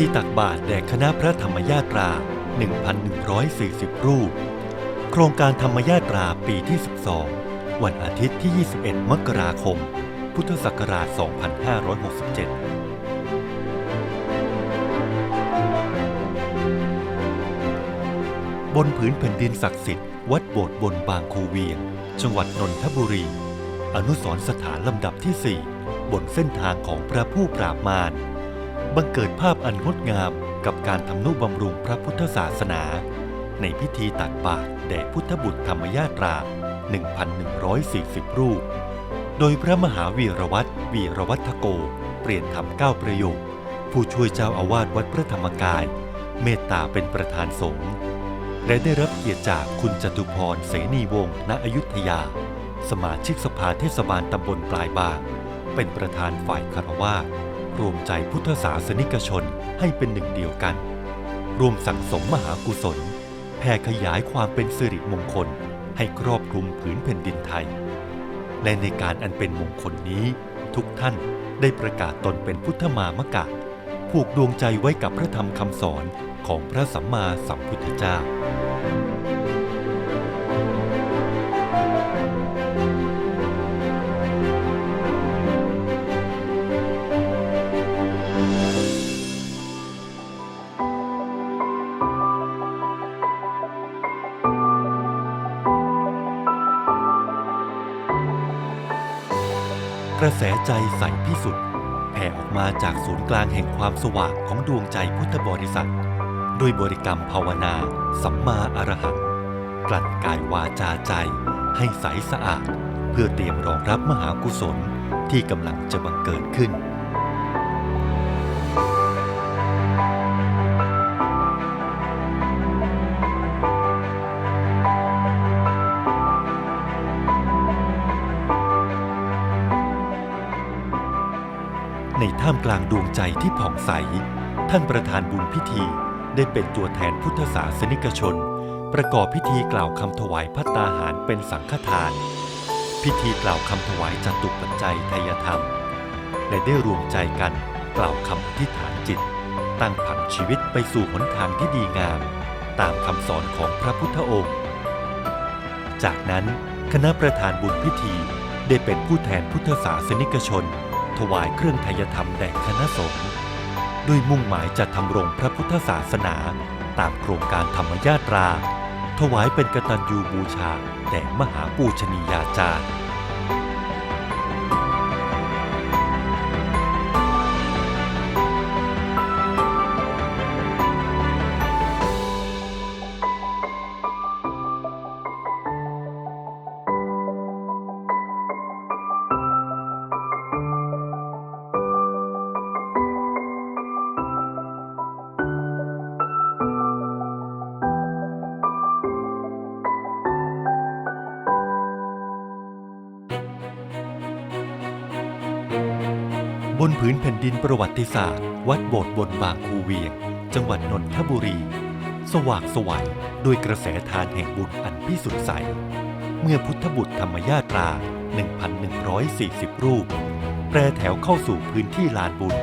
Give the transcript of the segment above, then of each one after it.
ธีตักบาตรแด่คณะพระธรรมยาตรา 1,140 รูป โครงการธรรมยาตราปีที่ 12 วันอาทิตย์ที่ 21 มกราคม พุทธศักราช 2567บนผืนแผ่นดินศักดิ์สิทธิ์วัดโบสถ์บนบางคูเวียง จังหวัดนนทบุรี อนุสรณสถานลำดับที่ 4 บนเส้นทางของพระผู้ปราบมาร บังเกิดภาพอันงดงามกับการทำนุบำรุงพระพุทธศาสนา ในพิธีตักบาตรแด่พุทธบุตรธรรมยาตรา 1,140 รูป โดยพระมหาวีรวัตรวีรวัฒโก เปลี่ยนธรรมเก้าประโยค ผู้ช่วยเจ้าอาวาสวัดพระธรรมกาย เมตตาเป็นประธานสงฆ์และได้รับเกียรติจากคุณจตุพรเสนีวงศ์ณอยุธยา สมาชิกสภาเทศบาลตำบลปลายบาง เป็นประธานฝ่ายคารวาส รวมใจพุทธศาสนิกชนให้เป็นหนึ่งเดียวกัน รวมสั่งสมมหากุศลแผ่ขยายความเป็นสิริมงคลให้ครอบคลุมผืนแผ่นดินไทย และในการอันเป็นมงคลนี้ ทุกท่านได้ประกาศตนเป็นพุทธมามกะผูกดวงใจไว้กับพระธรรมคำสอนของพระสัมมาสัมพุทธเจ้า กระแสใจใสพิสุทธิ์แผ่ออกมาจากศูนย์กลางแห่งความสว่างของดวงใจพุทธบริษัทด้วยบริกรรมภาวนา สัมมาอรหังกลั่นกายวาจาใจ ให้ใสสะอาด เพื่อเตรียมรองรับมหากุศลที่กำลังจะบังเกิดขึ้น ท่ามกลางดวงใจที่ผ่องใส ท่านประธานบุญพิธี ได้เป็นตัวแทนพุทธศาสนิกชน ประกอบพิธีกล่าวคำถวายพัตตาหารเป็นสังฆทาน พิธีกล่าวคำถวายจตุปัจจัยทายธรรม และได้รวมใจกันกล่าวคำอธิษฐานจิต ตั้งผังชีวิตไปสู่หนทางที่ดีงาม ตามคำสอนของพระพุทธองค์ จากนั้นคณะประธานบุญพิธีได้เป็นผู้แทนพุทธศาสนิกชน ถวายเครื่องไทยธรรมแด่คณะสงฆ์ด้วยมุ่งหมายจะทำรงพระพุทธศาสนาตามโครงการธรรมญาตรา ถวายเป็นกตัญญูบูชาแด่มหาปูชนียาจารย์ บนผืนแผ่นดินประวัติศาสตร์ วัดโบสถ์บนบางคูเวียง จังหวัดนนทบุรี สว่างสวัยด้วยกระแสทานแห่งบุญอันพิสุทธิ์ใส เมื่อพุทธบุตรธรรมยาตรา 1,140 รูป แปรแถวเข้าสู่พื้นที่ลานบุญ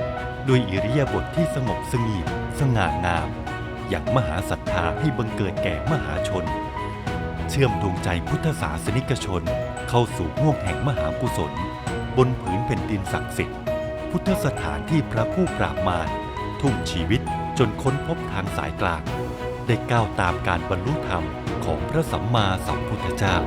ด้วยอิริยาบถทที่สงบสงี่สง่างาม อย่างมหาศรัทธาให้บังเกิดแก่มหาชน เชื่อมดวงใจพุทธศาสนิกชน เข้าสู่ห่วงแห่งมหากุศล บนผืนแผ่นดินศักดิ์สิทธิ์ พุทธสถานที่พระผู้ปราบมารทุ่มชีวิตจนค้นพบทางสายกลาง ได้ก้าวตามการบรรลุธรรมของพระสัมมาสัมพุทธเจ้า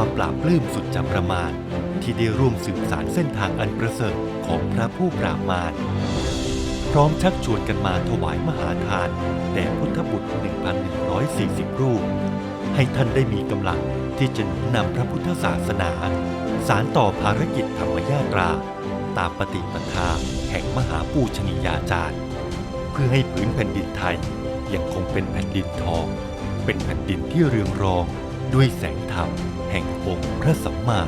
ความปราบปลื้มสุดจะประมาณ ที่ได้ร่วมสืบสารเส้นทางอันประเสริฐของพระผู้ปราบมารพร้อมชักชวนกันมาถวายมหาทานแด่พุทธบุตร 1,140 รูป ให้ท่านได้มีกำลังที่จะนุนำพระพุทธศาสนา สารต่อภารกิจธรรมญาตรา ตามปฏิปทาแห่งมหาปูชนียาจารย์ เพื่อให้ผืนแผ่นดินไทยยังคงเป็นแผ่นดินทอง เป็นแผ่นดินที่เรืองรองด้วยแสงธรรม แห่งองค์พระสัมมา